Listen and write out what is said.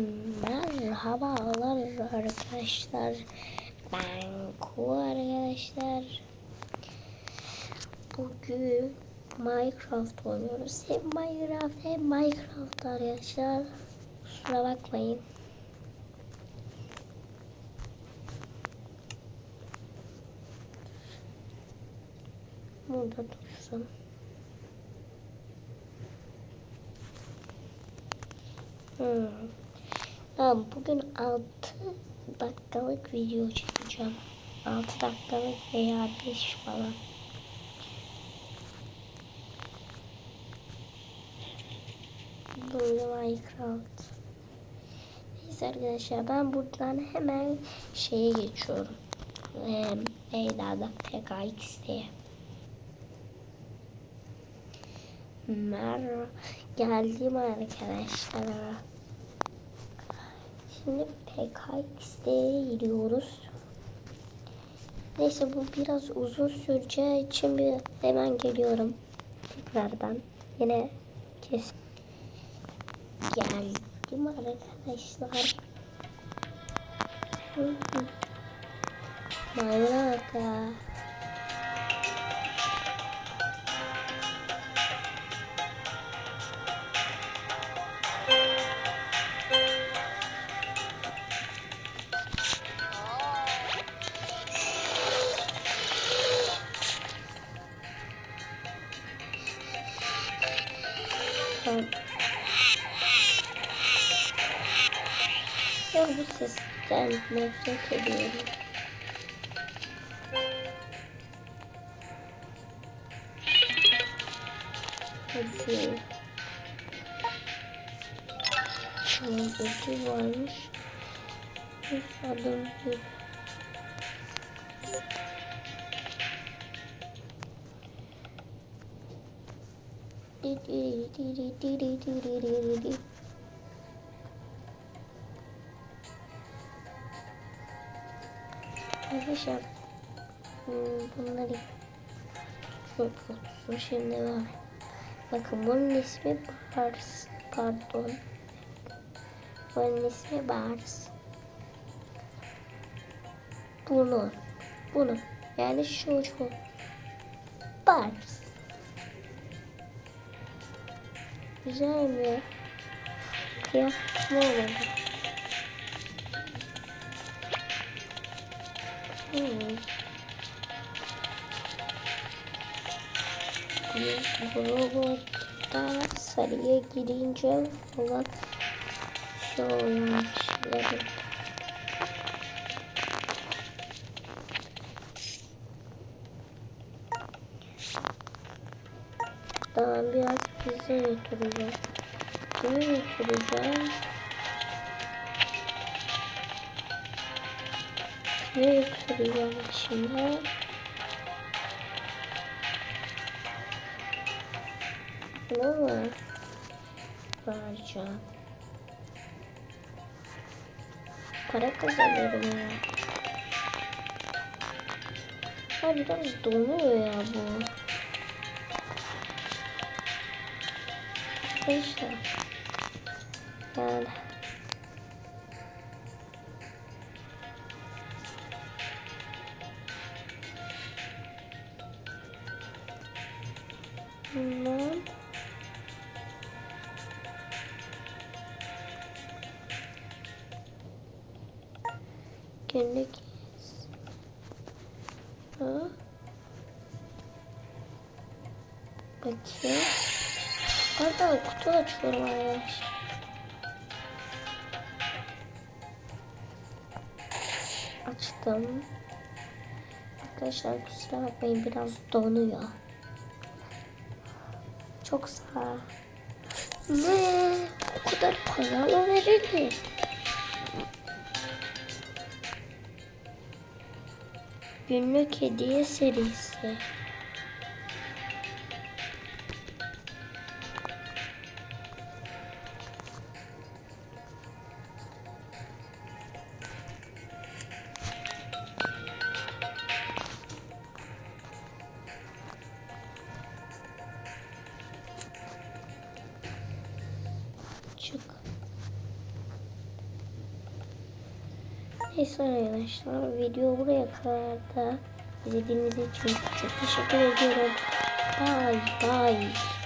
Merhabalar arkadaşlar. Ben Ku arkadaşlar. Bugün Minecraft oynuyoruz. Hem Minecraft hem Minecraft arkadaşlar. Kusura bakmayın. Burada dursun. Hmm. Tamam, bugün 6 dakikalık video çekeceğim. 6 dakikalık veya 5 falan. Böyle Minecraft. Neyse arkadaşlar ben buradan hemen şeye geçiyorum. Ee, neydi adı? PKX'ye. Merhaba. Geldim arkadaşlar. Şimdi PKX'de gidiyoruz. Neyse bu biraz uzun süreceği için bir hemen geliyorum. Tekrardan. Yine kes. Geldim arkadaşlar. Hı bakalım. Ya bu sesten nefret ediyorum. Hadi. Şurada varmış. Üç adım bir. Arkadaşlar hmm, bunları çok olsun şimdi var. Bakın bunun ismi Bars. Pardon. Bunun ismi Bars. Bunu. Bunu. Yani şu şu. Bars. Güzel mi? Kıyafet mi oldu? Hmm. Robotta sarıya girince falan şey oluyor şeyleri. Tamam biraz bize oturacağız. Buraya oturacağız. Nereye oturacağım şimdi? Buna mı? Bağıracağım. Para kazanıyorum ya. Ha biraz donuyor ya bu. İşte. Yani. Bunlar. Günlük? Bakayım. Pardon kutu açıyorum arkadaşlar. Açtım. Arkadaşlar kusura bakmayın biraz donuyor. Çok sağ. Ne? O kadar para mı verilir? Günlük hediye serisi. çık. Neyse arkadaşlar video buraya kadar da izlediğiniz için çok teşekkür ediyorum. Bye bye.